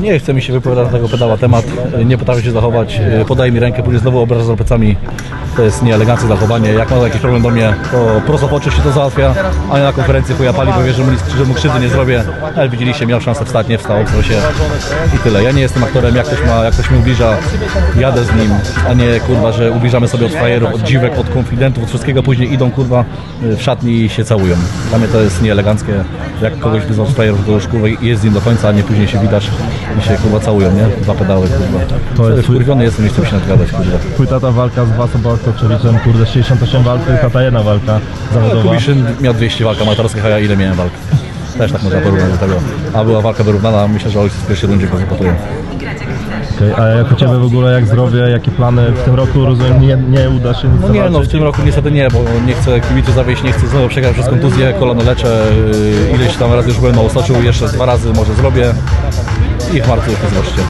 Nie chce mi się wypowiadać na tego pedała temat, nie potrafię się zachować, podaje mi rękę, później znowu obraża plecami. To jest nieeleganckie zachowanie. Jak ma jakiś problem do mnie, to prosto w oczy się to załatwia, a nie na konferencji chuja pali, bo wie, że mu, że mu krzywdy nie zrobię. Ale widzieliście, miał szansę wstać, nie wstał, co się i tyle. Ja nie jestem aktorem, jak ktoś, ma, jak ktoś mnie ubliża, jadę z nim, a nie kurwa, że ubliżamy sobie od frajerów, od dziwek, od konfidentów, od wszystkiego, później idą kurwa w szatni i się całują. Dla mnie to jest nieeleganckie, jak kogoś wyzwał z frajerów do szkół i jest z nim do końca, a nie później się widać i się kurwa całują, nie? Dwa pedały kurwa. To jest kurwiony jestem, nie chcę mi się nadgadać kurwa. Płyta ta walka z Wasą Bartoszewiczem, kurde 68 walk, tylko ta jedna walka zawodowa. Kubiszyn miał 200 walk amatorskich, a ja ile miałem walk? Też tak można porównać do tego. A była walka wyrównana, myślę, że ojciec w pierwszej rundzie go. Okej, A jak u Ciebie w ogóle, jak zdrowie, jakie plany w tym roku, rozumiem, nie, nie uda się nic No nie, no w tym roku niestety nie, bo nie chcę kibiców zawieść, nie chcę znowu przegrać przez kontuzję, kolano leczę, yy, ileś tam razy już byłem na Osoczu, jeszcze z dwa razy może zrobię i w marcu już nie zobaczycie.